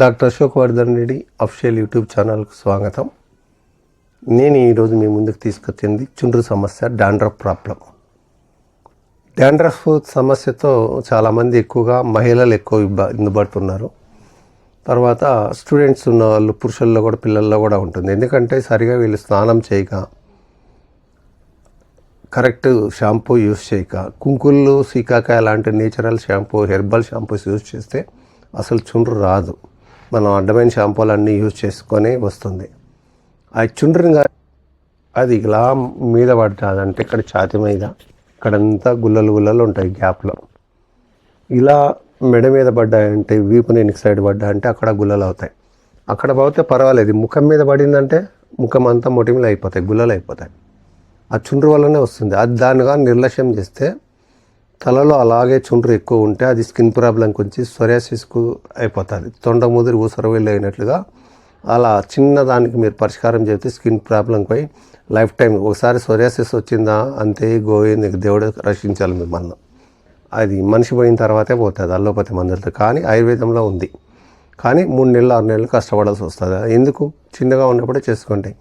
Doctor Ashok Vardhan Reddy official YouTube ఛానల్కు స్వాగతం. నేను ఈరోజు మీ ముందుకు తీసుకొచ్చింది చుండ్రు సమస్య డాండ్రఫ్ ప్రాబ్లం. డాండ్రఫ్ సమస్యతో చాలామంది ఎక్కువగా మహిళలు ఎక్కువ ఇబ్బ ఇబ్బందిపడుతున్నారు తర్వాత స్టూడెంట్స్ ఉన్న వాళ్ళు పురుషుల్లో కూడా పిల్లల్లో కూడా ఉంటుంది. ఎందుకంటే సరిగా వీళ్ళు స్నానం చేయక కరెక్ట్ షాంపూ యూస్ చేయక కుంకుళ్ళు సీకాకాయ లాంటి natural shampoo herbal shampoos use చేస్తే అసలు చుండ్రు రాదు. మనం అడ్డమైన షాంపూలు అన్నీ యూజ్ చేసుకొని వస్తుంది. ఆ చుండ్రంగా అది ఇలా మీద పడుతుంది అంటే ఇక్కడ ఛాతి మీద ఇక్కడంతా గుల్లలు గుల్లలు ఉంటాయి గ్యాప్లో. ఇలా మెడ మీద పడ్డాయంటే వీపు నేనికి సైడ్ పడ్డా అంటే అక్కడ గుల్లలు అవుతాయి. అక్కడ పోతే పర్వాలేదు. ముఖం మీద పడిందంటే ముఖం అంతా మొటిమలు అయిపోతాయి గుల్లలు అయిపోతాయి ఆ చుండ్రు వల్లనే వస్తుంది. అది దానిగా నిర్లక్ష్యం చేస్తే తలలో అలాగే చుండ్రు ఎక్కువ ఉంటే అది స్కిన్ ప్రాబ్లంకి వచ్చి సొరాసిస్కు అయిపోతుంది. తొండ ముదిరి ఊసరవేళ్ళు అయినట్లుగా అలా చిన్న దానికి మీరు పరిష్కారం చెబితే స్కిన్ ప్రాబ్లంపై పోయి లైఫ్ టైం ఒకసారి సొరాసిస్ వచ్చిందా అంతే గోయింది దేవుడు రక్షించాలి మిమ్మల్ని. అది మనిషి పోయిన తర్వాతే పోతుంది అల్లోపతి మందులతో. కానీ ఆయుర్వేదంలో ఉంది. కానీ మూడు నెలలు ఆరు నెలలు కష్టపడాల్సి వస్తుంది. ఎందుకు? చిన్నగా ఉన్నప్పుడే చేసుకోండి.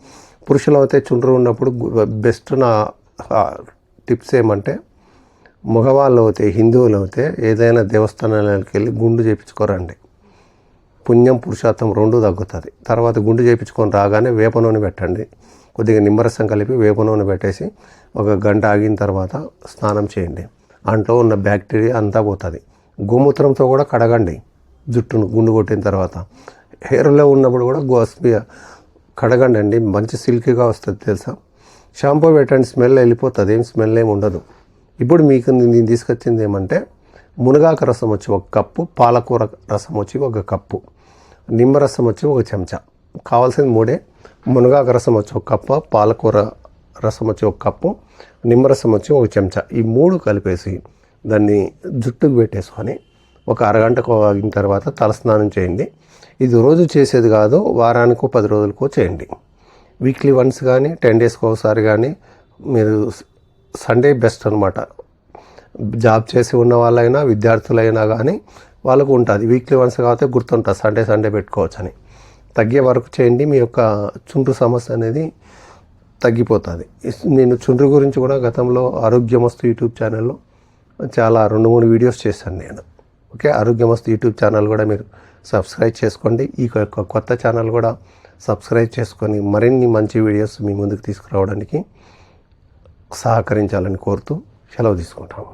పురుషులు అయితే చుండ్రు ఉన్నప్పుడు బెస్ట్ నా టిప్స్ ఏమంటే మగవాళ్ళు అయితే హిందువులు అవుతే ఏదైనా దేవస్థానాలకు వెళ్ళి గుండు చేయించుకోరండి పుణ్యం పురుషార్థం రెండు తగ్గుతుంది. తర్వాత గుండు చేయించుకొని రాగానే వేప నూనె పెట్టండి. కొద్దిగా నిమ్మరసం కలిపి వేప నూనె పెట్టేసి ఒక గంట ఆగిన తర్వాత స్నానం చేయండి. అంట్లో ఉన్న బ్యాక్టీరియా అంతా పోతుంది. గోమూత్రంతో కూడా కడగండి. జుట్టును గుండు కొట్టిన తర్వాత. హెయిర్లో ఉన్నప్పుడు కూడా గోస్మి కడగండి అండి మంచి సిల్కీగా వస్తుంది తెలుసా? షాంపూ పెట్టండి స్మెల్ వెళ్ళిపోతుంది. ఏం స్మెల్ ఏమి ఉండదు. ఇప్పుడు మీకు నేను తీసుకొచ్చింది ఏమంటే మునగాకు రసం వచ్చి ఒక కప్పు పాలకూర రసం వచ్చి ఒక కప్పు నిమ్మరసం వచ్చి ఒక చెంచా. కావాల్సింది మూడే. మునగాకు రసం వచ్చి ఒక కప్పు పాలకూర రసం వచ్చి ఒక కప్పు నిమ్మరసం వచ్చి ఒక చెంచా. ఈ మూడు కలిపేసి దాన్ని జుట్టుకు పెట్టేసుకొని ఒక అరగంటకు ఆగిన తర్వాత తలస్నానం చేయండి. ఇది రోజు చేసేది కాదు వారానికో పది రోజులకో చేయండి. వీక్లీ వన్స్ కానీ టెన్ డేస్కి ఒకసారి కానీ మీరు సండే బెస్ట్ అనమాట జాబ్ చేసి ఉన్న వాళ్ళైనా విద్యార్థులైనా కానీ వాళ్ళకు ఉంటుంది. వీక్లీ వన్స్ కాబట్టి గుర్తుంటుంది. సండే సండే పెట్టుకోవచ్చు అని తగ్గే వరకు చేయండి. మీ యొక్క చుండ్రు సమస్య అనేది తగ్గిపోతుంది. నేను చుండ్రు గురించి కూడా గతంలో ఆరోగ్యమస్తు యూట్యూబ్ ఛానల్లో చాలా రెండు మూడు వీడియోస్ చేశాను నేను. ఓకే? ఆరోగ్యమస్తు యూట్యూబ్ ఛానల్ కూడా మీరు సబ్స్క్రైబ్ చేసుకోండి. ఈ యొక్క కొత్త ఛానల్ కూడా సబ్స్క్రైబ్ చేసుకొని మరిన్ని మంచి వీడియోస్ మీ ముందుకు తీసుకురావడానికి సహకరించాలని కోరుతూ సెలవు తీసుకుంటాము